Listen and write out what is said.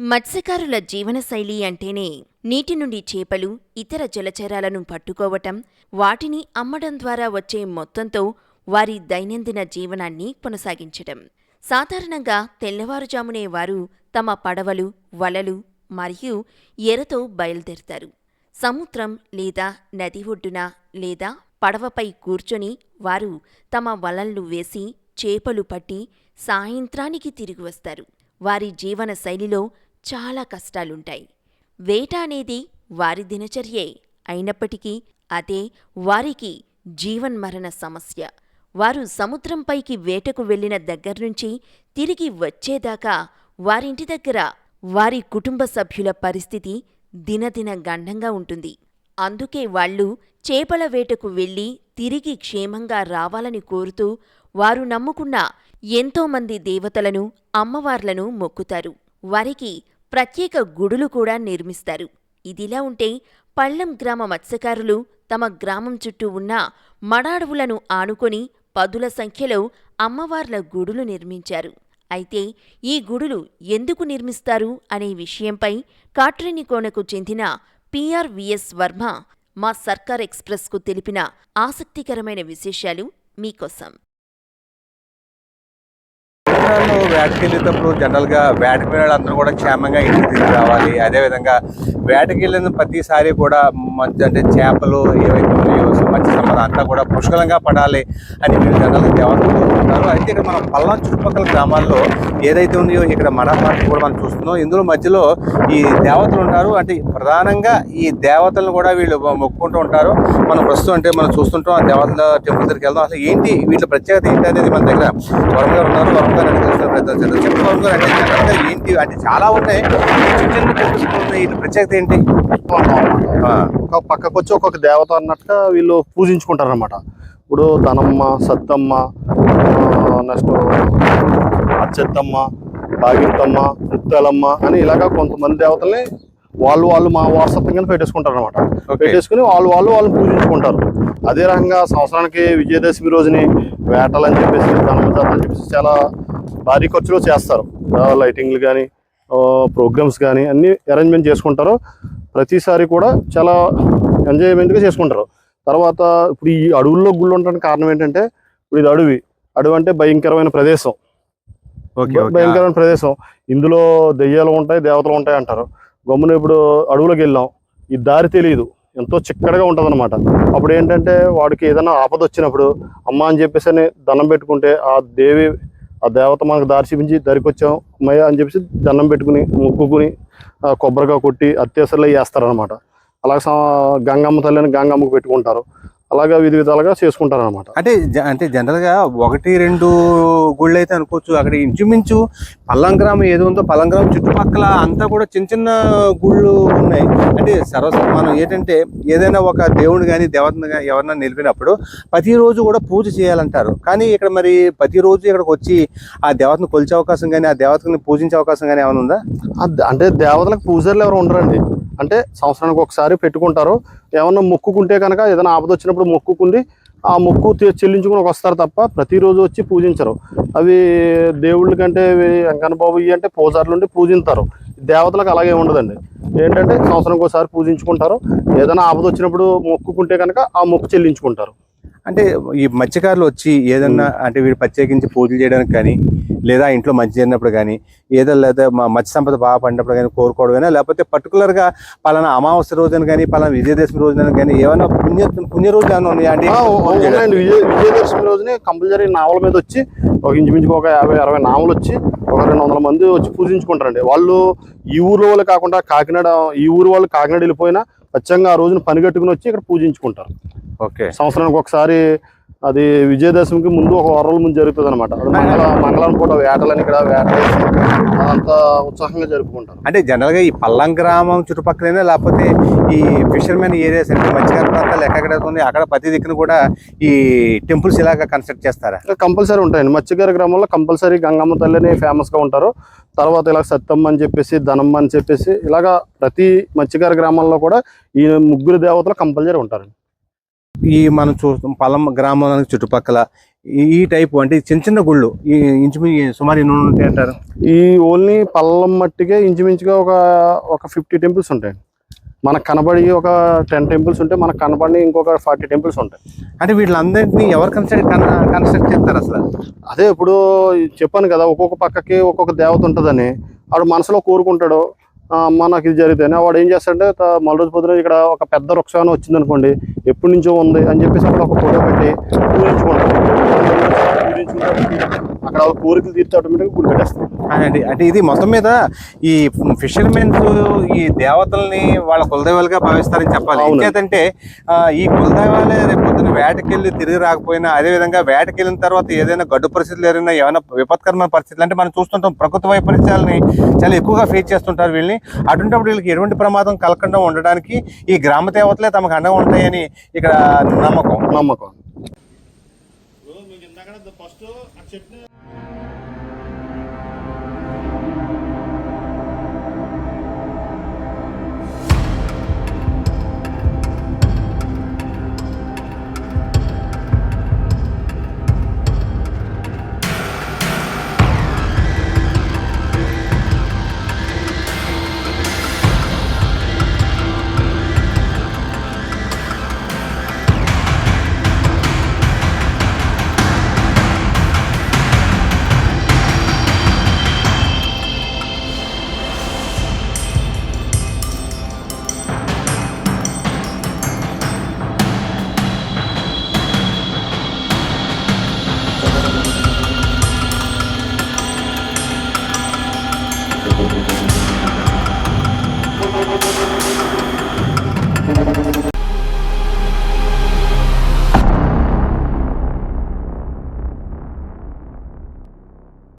మత్స్యకారుల జీవనశైలి అంటేనే నీటి నుండి చేపలు ఇతర జలచరాలను పట్టుకోవటం వాటిని అమ్మడం ద్వారా వచ్చే మొత్తంతో వారి దైనందిన జీవనాన్ని కొనసాగించటం. సాధారణంగా తెల్లవారుజామునే వారు తమ పడవలు వలలు మరియు ఎరతో బయలుదేరుతారు. సముద్రం లేదా నది ఒడ్డున లేదా పడవపై కూర్చొని వారు తమ వలలు వేసి చేపలు పట్టి సాయంత్రానికి తిరిగి వస్తారు. వారి జీవన శైలిలో చాలా కష్టాలుంటాయి. వేట అనేది వారి దినచర్యే. అయినప్పటికీ అదే వారికి జీవన్మరణ సమస్య. వారు సముద్రంపైకి వేటకు వెళ్ళిన దగ్గర్నుంచి తిరిగి వచ్చేదాకా వారింటి దగ్గర వారి కుటుంబ సభ్యుల పరిస్థితి దినదిన గండంగా ఉంటుంది. అందుకే వాళ్ళు చేపల వేటకు వెళ్ళి తిరిగి క్షేమంగా రావాలని కోరుతూ వారు నమ్ముకున్న ఎంతోమంది దేవతలను అమ్మవార్లను మొక్కుతారు. వారికి ప్రత్యేక గుడులు కూడా నిర్మిస్తారు. ఇదిలా ఉంటే పళ్ళం గ్రామ మత్స్యకారులు తమ గ్రామం చుట్టూ ఉన్న మడాడవులను ఆనుకొని పదుల సంఖ్యలో అమ్మవార్ల గుడులు నిర్మించారు. అయితే ఈ గుడులు ఎందుకు నిర్మిస్తారు అనే విషయంపై కాట్రేనికోనకు చెందిన పిఆర్విఎస్ వర్మ మా సర్కార్ ఎక్స్ప్రెస్కు తెలిపిన ఆసక్తికరమైన విశేషాలు మీకోసం. తెలంగాణలో వ్యాట్కి వెళ్ళేటప్పుడు జనరల్గా వ్యాట్ వెళ్ళే అందరూ కూడా క్షేమంగా ఇంటికి తిరిగి రావాలి. అదేవిధంగా వేటకి వెళ్ళిన ప్రతిసారి కూడా మంచి అంటే చేపలు ఏవైతే ఉన్నాయో మంచి సంపద అంతా కూడా పుష్కలంగా పడాలి అని మీరు జనాలు దేవతలు ఉంటారు అయితే ఇక్కడ మన పల్లం చుట్టుపక్కల గ్రామాల్లో ఏదైతే ఉన్నాయో ఇక్కడ మడపాటు కూడా మనం చూస్తున్నాం. ఇందులో మధ్యలో ఈ దేవతలు ఉంటారు. అంటే ప్రధానంగా ఈ దేవతలను కూడా వీళ్ళు మొక్కుకుంటూ ఉంటారు. మనం ప్రస్తుతం అంటే మనం చూస్తుంటాం ఆ దేవతల టెంపుల్ దగ్గరికి వెళ్దాం. అసలు ఏంటి వీళ్ళ ప్రత్యేకత ఏంటి అనేది మన దగ్గర వరంగా ఉన్నారు. వరంగా చెప్పండి వరం గారు అంటే జనరల్గా ఏంటి? అంటే చాలా ఉన్నాయి. చిన్న చిన్న వీటి ప్రత్యేకత ఏంటి? ఒక పక్కకు వచ్చి ఒక్కొక్క దేవత అన్నట్టుగా వీళ్ళు పూజించుకుంటారు అనమాట ఇప్పుడు ధనమ్మ సత్తమ్మ నెక్స్ట్ అచ్చెత్తమ్మ బాగింతమ్మ ముత్తాలమ్మ అని ఇలాగా కొంతమంది దేవతల్ని వాళ్ళు వాళ్ళు మా వారసత్వంగా పెట్టేసుకుంటారు అనమాట. పెట్టేసుకుని వాళ్ళు వాళ్ళు వాళ్ళు పూజించుకుంటారు. అదే రకంగా సంవత్సరానికి విజయదశమి రోజుని వేటలని చెప్పేసి ధనమజాత అని చెప్పేసి చాలా భారీ ఖర్చులో చేస్తారు. లైటింగ్లు కానీ ప్రోగ్రామ్స్ కానీ అన్ని అరేంజ్మెంట్ చేసుకుంటారు. ప్రతిసారి కూడా చాలా ఎంజాయ్మెంట్గా చేసుకుంటారు. తర్వాత ఇప్పుడు ఈ అడవుల్లో గుళ్ళు ఉండడానికి కారణం ఏంటంటే ఇప్పుడు ఇది అడవి. అడవి అంటే భయంకరమైన ప్రదేశం. ఓకే భయంకరమైన ప్రదేశం. ఇందులో దెయ్యాలు ఉంటాయి దేవతలు ఉంటాయి అంటారు. గమ్మున ఇప్పుడు అడవులోకి వెళ్ళాం. ఈ దారి తెలియదు ఎంతో చిక్కడగా ఉంటుంది అనమాట అప్పుడు ఏంటంటే వాడికి ఏదైనా ఆపద వచ్చినప్పుడు అమ్మ అని చెప్పేసి అని దండం పెట్టుకుంటే ఆ దేవి ఆ దేవత మనకు దారి చూపించి దరికి వచ్చాం అని చెప్పేసి దండం పెట్టుకుని మొక్కుకుని కొబ్బరిగా కొట్టి అత్యవసరలో వేస్తారనమాట అలాగే సా- గంగమ్మ తల్లిని గంగమ్మకు పెట్టుకుంటారు. అలాగా విధి విధాలుగా చేసుకుంటారు అనమాట అంటే అంటే జనరల్గా ఒకటి రెండు గుళ్ళు అయితే అనుకోవచ్చు అక్కడ ఇంచుమించు పల్లం గ్రామం ఏదో ఉందో పల్లం గ్రామం చుట్టుపక్కల అంతా కూడా చిన్న చిన్న గుళ్ళు ఉన్నాయి. అంటే సర్వ మనం ఏంటంటే ఏదైనా ఒక దేవుడు కానీ దేవతను కానీ ఎవరన్నా నిలిపినప్పుడు ప్రతిరోజు కూడా పూజ చేయాలంటారు. కానీ ఇక్కడ మరి ప్రతిరోజు ఇక్కడికి వచ్చి ఆ దేవతను కొలిచే అవకాశం కానీ ఆ దేవతని పూజించే అవకాశం కానీ ఏమైనా ఉందా? అంటే దేవతలకు పూజారులు ఎవరు ఉండరండి. అంటే సంవత్సరానికి ఒకసారి పెట్టుకుంటారు. ఏమన్నా మొక్కుకుంటే కనుక ఏదైనా ఆపద వచ్చినప్పుడు మొక్కుకుంది ఆ మొక్కు చెల్లించుకుని వస్తారు తప్ప ప్రతిరోజు వచ్చి పూజించరు. అవి దేవుళ్ళ కంటే వెంకన్న బాబు ఇవి అంటే పూజారులు ఉండి పూజింతారు. దేవతలకు అలాగే ఉండదండి. ఏంటంటే సంవత్సరానికి ఒకసారి పూజించుకుంటారు. ఏదైనా ఆపద వచ్చినప్పుడు మొక్కుకుంటే కనుక ఆ మొక్కు చెల్లించుకుంటారు. అంటే ఈ మత్స్యకారులు వచ్చి ఏదన్నా అంటే వీడు ప్రత్యేకించి పూజలు చేయడానికి కానీ లేదా ఇంట్లో మంచి జరిగినప్పుడు కానీ ఏదో లేదా మా మత్స్య సంపద బాగా పడినప్పుడు కానీ కోరుకోవడమైనా లేకపోతే particular గా పలానా అమావాస్య రోజున కానీ పలానా విజయదశమి రోజున కానీ ఏమైనా పుణ్య పుణ్య రోజు ఏమైనా ఉన్నాయా అంటే విజయదశమి రోజునే కంపల్సరీ నావల మీద వచ్చి ఒక ఇంచుమించుకు ఒక యాభై అరవై నావలు వచ్చి ఒక రెండు వందల మంది వచ్చి పూజించుకుంటారండి. వాళ్ళు ఈ ఊరు వాళ్ళు కాకుండా కాకినాడ ఈ ఊరు వాళ్ళు కాకినాడ వెళ్ళిపోయినా ఖచ్చితంగా ఆ రోజున పని కట్టుకుని వచ్చి ఇక్కడ పూజించుకుంటారు. సంవత్సరానికి ఒకసారి అది విజయదశమికి ముందు ఒక వారం రోజుల ముందు జరుగుతుంది అనమాట మంగళ మంగళం పూట వేటలని ఇక్కడ వేట అదంతా ఉత్సాహంగా జరుపుకుంటారు. అంటే జనరల్గా ఈ పల్లం గ్రామం చుట్టుపక్కలైనా లేకపోతే ఈ ఫిషర్మెన్ ఏరియాస్ అంటే మత్స్యకార ప్రాంతాలు ఎక్కడెక్కడ ఉంది అక్కడ ప్రతి దిక్కున కూడా ఈ టెంపుల్స్ ఇలాగా కన్స్ట్రక్ట్ చేస్తారా? కంపల్సరీ ఉంటాయండి. మత్స్యకార గ్రామంలో కంపల్సరీ గంగమ్మ తల్లిని ఫేమస్గా ఉంటారు. తర్వాత ఇలా సత్తమ్మ అని చెప్పేసి ధనమ్మ అని చెప్పేసి ఇలాగా ప్రతి మత్స్యకార గ్రామాల్లో కూడా ఈ ముగ్గురు దేవతలు కంపల్సరీ ఉంటారండి. ఈ మనం చూస్తాం పల్లం గ్రామానికి చుట్టుపక్కల ఈ- ఈ టైపు అంటే చిన్న చిన్న గుళ్ళు ఈ ఇంచుమించు సుమారు ఎన్ని ఉంటాయి అంటారు? ఈ ఓన్లీ పల్లం మట్టికే ఇంచుమించుగా ఒక ఒక ఫిఫ్టీ టెంపుల్స్ ఉంటాయి. మనకు కనబడి ఒక టెన్ టెంపుల్స్ ఉంటే మనకు కనబడి ఇంకొక ఫార్టీ టెంపుల్స్ ఉంటాయి. అంటే వీళ్ళందరినీ ఎవరు కన్స్ట్రక్ట్ కన్స్ట్రక్ట్ చేస్తారు అసలు? అదే ఇప్పుడు చెప్పాను కదా ఒక్కొక్క పక్కకి ఒక్కొక్క దేవత ఉంటుందని వాడు మనసులో కోరుకుంటాడు "ఆ, అమ్మ నాకు ఇది జరిగితేనే వాడు ఏం చేస్తాడంటే మళ్ళీ రోజు పొద్దున ఇక్కడ ఒక పెద్ద వృక్షాన్ని వచ్చింది అనుకోండి ఎప్పటి నుంచో ఉంది అని చెప్పేసి అక్కడ ఒక ఫోటో పెట్టి పూజించుకుంటాడు అక్కడ కోరికలు తీర్చి ఆటోమేటిక్గా గుడి కట్టేస్తారు అదండి అంటే ఇది మొత్తం మీద ఈ ఫిషర్మెన్స్ ఈ దేవతల్ని వాళ్ళ కులదైవాలుగా భావిస్తారని చెప్పాలి. ఎందుకంటే ఈ కులదైవాలే రేపు పొద్దున్న వేటకెళ్ళి తిరిగి రాకపోయినా అదే విధంగా వేటకెళ్ళిన తర్వాత ఏదైనా గడ్డు పరిస్థితులు ఏదైనా ఏమైనా విపత్కరమైన పరిస్థితులు అంటే మనం చూస్తుంటాం ప్రకృతి వైపరీత్యాలని చాలా ఎక్కువగా ఫేస్ చేస్తుంటారు వీళ్ళని. అటువంటిప్పుడు వీళ్ళకి ఎటువంటి ప్రమాదం కలగకుండా ఉండడానికి ఈ గ్రామ దేవతలే తమకు అండగా ఉంటాయని ఇక్కడ నమ్మకం. నమ్మకం. Música